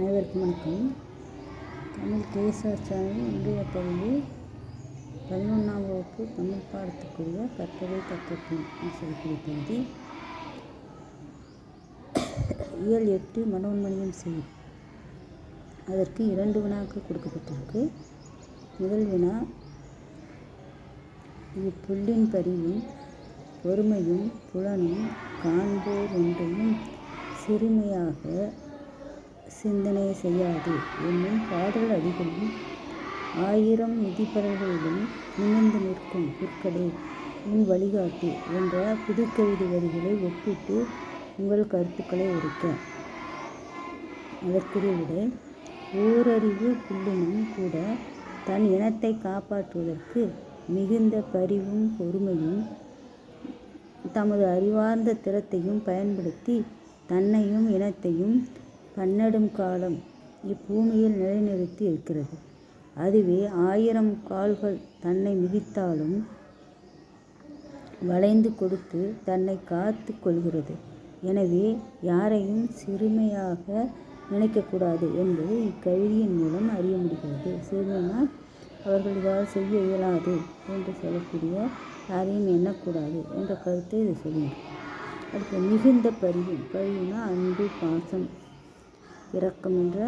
அனைவருக்கும் வணக்கம். தமிழ் கேஎஸ்ஆர் இந்திய இன்றைய பதினொன்றாம் வகுப்பு தமிழ் பாடத்துக்குரிய கற்பதை கற்கட்டும் சொல்லக்கூடிய பகுதி. இயல் எட்டு மனோன்மணியம் செய். அதற்கு இரண்டு வினாக்கள் கொடுக்கப்பட்டிருக்கு. முதல் வினா இப்புள்ளின் புல்லின் பரிவும் பொறுமையும் புலனும் காண்போர் ஒன்றையும் சிறுமையாக சிந்தனை செய்யாது. என்னும் பாடல் அடிகளும் ஆயிரம் நிதிப்பறவைகளும் நிமிர்ந்து நிற்கும் புற்களே உன் வழிகாட்டு என்ற புதுக்கவிதை வரிகளை ஒப்பிட்டு உங்கள் கருத்துக்களை உரைக்க. அதற்குரிய விட ஓரறிவு புல்லினும் கூட தன் இனத்தை காப்பாற்றுவதற்கு மிகுந்த பரிவும் பொறுமையும் தமது அறிவார்ந்த திறத்தையும் பயன்படுத்தி தன்னையும் இனத்தையும் பன்னெடும் காலம் இப்பூமியில் நிலைநிறுத்தி இருக்கிறது. அதுவே ஆயிரம் கால்கள் தன்னை மிதித்தாலும் வளைந்து கொடுத்து தன்னை காத்து கொள்கிறது. எனவே யாரையும் சிறுமையாக நினைக்கக்கூடாது என்பது இக்கவிதையின் மூலம் அறிய முடிகிறது. சிறுமைனா அவர்கள் இதாவது செய்ய இயலாது என்று சொல்லக்கூடிய யாரையும் எண்ணக்கூடாது என்ற கருத்தை இது சொல்லுங்கள் அடுத்து மிகுந்த பரிவு. பரிவுனா அன்பு பாசம். இரக்கம் என்ற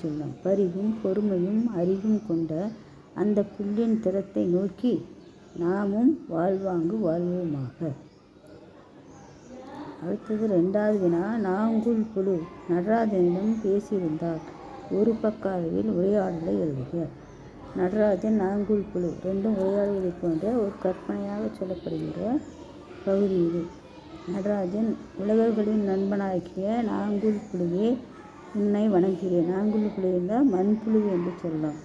சொல்லும் பரிவும் பொறுமையும் அறிவும் கொண்ட அந்த புல்லின் திறத்தை நோக்கி நாமும் வாழ்வாங்கு வாழ்வோமாக. அடுத்தது ரெண்டாவது வினா நாங்குள் புழு நடராஜனிடம் பேசியிருந்தார். ஒரு பக்க அளவில் உரையாடலை எழுதுக. நடராஜன் நாங்குள் புழு ரெண்டும் உரையாடுவதை போன்ற ஒரு கற்பனையாக சொல்லப்படுகிற பகுதி இது. நடராஜன் உலகர்களின் நண்பனாகிய நாங்குள் புழுவே உன்னை வணங்குகிறேன். நாங்குள் புழு இருந்தால் மண்புழு என்று சொல்லலாம்.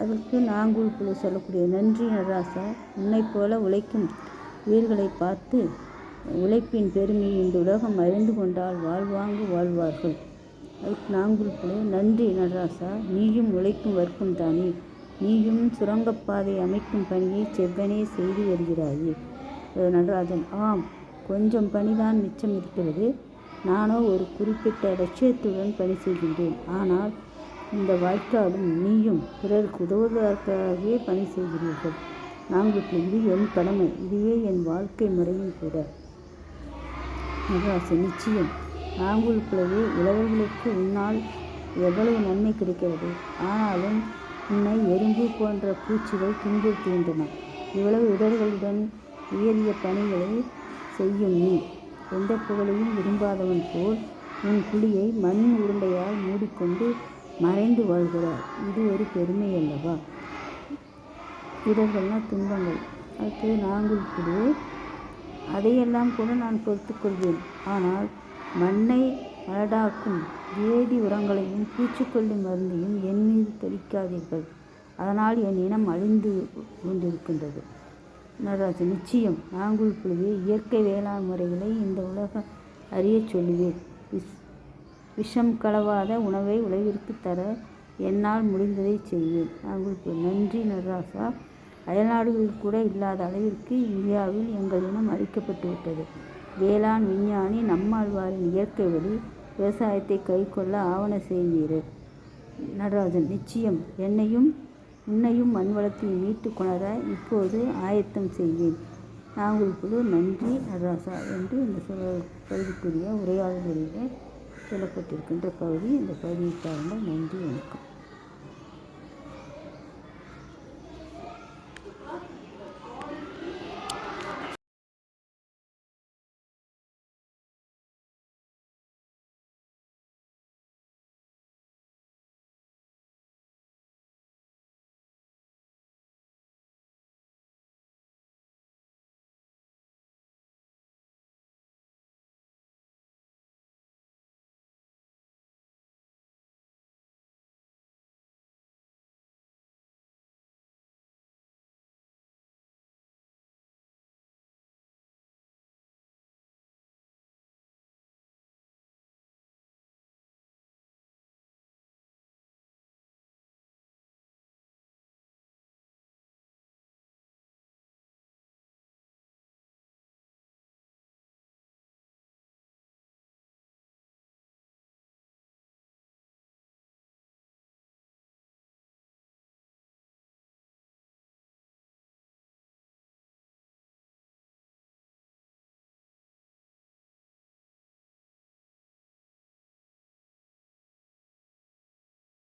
அதற்கு நாங்குள் புழு சொல்லக்கூடிய நன்றி நடராசா உன்னைப் போல உழைக்கும் உயிர்களை பார்த்து உழைப்பின் பெருமையை இந்த உலகம் அறிந்து கொண்டால் வாழ்வாங்கு வாழ்வார்கள். அதுக்கு நாங்குள் புழு நன்றி நடராசா நீயும் உழைக்கும் வர்க்கம் தானே நீயும் சுரங்கப்பாதை அமைக்கும் பணியை செவ்வனே செய்து வருகிறாயே. நடராஜன் ஆம் கொஞ்சம் பணிதான் மிச்சம் இருக்கிறது. நானோ ஒரு குறிப்பிட்ட லட்சியத்துடன் பணி செய்கின்றேன். ஆனால் இந்த வாய்க்காலும் நீயும் பிறருக்கு உதவுவதற்காகவே பணி செய்கிறீர்கள். நாங்கள் இது என் கடமை. இதுவே என் வாழ்க்கை முறையும் கூட. நடராசன் நிச்சயம். நாங்களுக்குள்ளவே உழவர்களுக்கு உன்னால் எவ்வளவு நன்மை கிடைக்கிறது. ஆனாலும் உன்னை எறும்பு போன்ற பூச்சிகள் துன்புறுத்துகின்றன. இவ்வளவு இடர்களுடன் உயரிய பணிகளை செய்யும் நீ. எந்த புகழையும் விரும்பாதவன் போல் உன் குழியை மண் உருண்டையால் மூடிக்கொண்டு மறைந்து வாழ்கிறார் இது ஒரு பெருமை அல்லவா? இடர்கள்னா துன்பங்கள். அடுத்து நாங்கள் கூட அதையெல்லாம் கூட நான் பொறுத்துக்கொள்வேன் ஆனால் மண்ணை மலடாக்கும் வேதி உரங்களையும் பூச்சிக்கொல்லி மருந்தையும் என் மீது தெளிக்காதீர்கள். அதனால் என் இனம் அழிந்து கொண்டிருக்கின்றது. நடராஜன் நிச்சயம். நாங்கள் புழுவே இயற்கை வேளாண் முறைகளை இந்த உலக அறிய சொல்லுவேன் விஷ் விஷம் கலவாத உணவை உலகிற்கு தர என்னால் முடிந்ததை செய்வேன். நாங்கள் நன்றி நடராசா. அயல்நாடுகளில் கூட இல்லாத அளவிற்கு இந்தியாவில் எங்கள் இனம் அழிக்கப்பட்டு விட்டது. வேளாண் விஞ்ஞானி நம்மாழ்வாரின் இயற்கை வழி விவசாயத்தை கைக்கொள்ள ஆவண செய்வீர்கள் நடராஜன் நிச்சயம். என்னையும் உன்னையும் மண்வளத்தையும் மீட்டு கொணர இப்போது ஆயத்தம் செய்வேன். நாங்கள் குழு நன்றி நடராசா என்று இந்த பகுதிக்குரிய உரையாடல்களிலே சொல்லப்பட்டிருக்கின்ற பகுதி இந்த பகுதியை சார்ந்த நன்றி வணக்கம்.